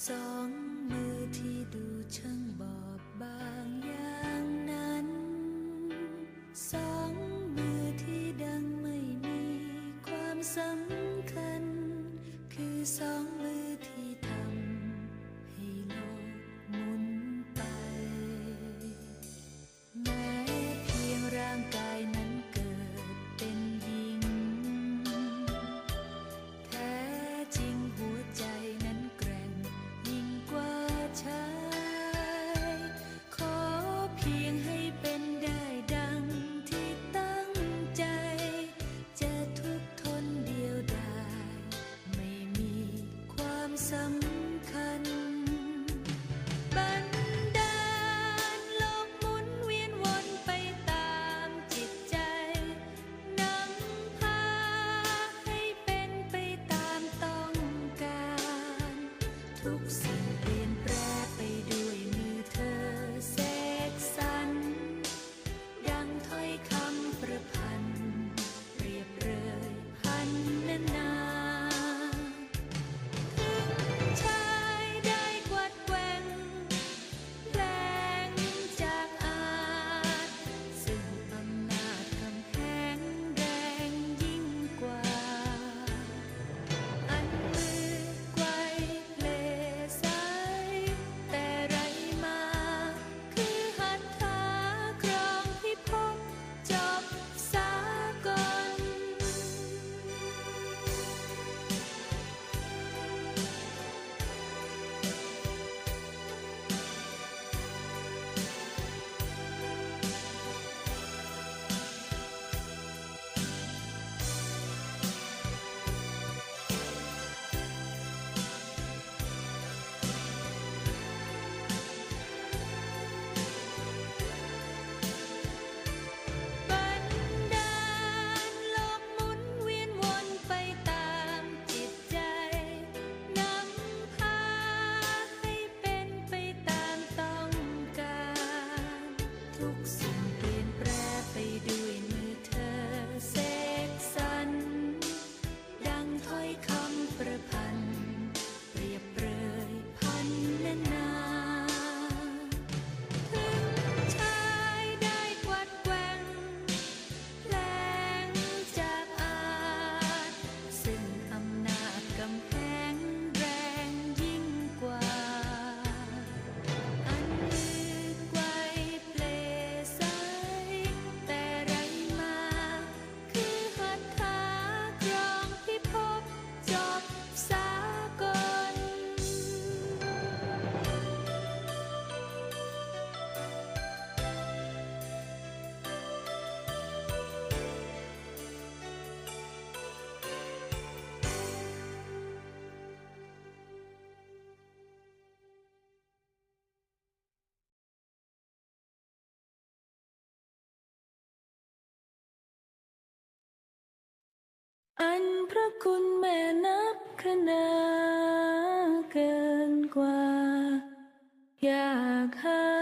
สองมือที่ดูช่างบอบบางอย่างนั้น สองมือที่ดังไม่มีความสำคัญ คือสอง some อันพระคุณแม่นับคณาเกินกว่า อยากหา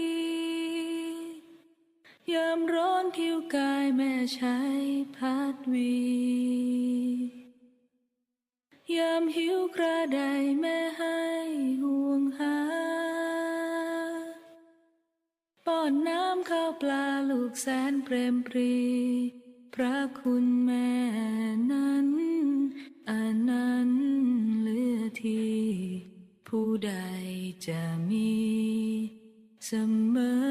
ยามร้อนผิวกายแม่ใช้พัดวี ยามหิวกระไดแม่ให้ห่วงหา ป้อนน้ำข้าวปลาลูกแสนเปรมปรี พระคุณแม่นั้นอันนั้นเลือทีผู้ใดจะมีเสมอ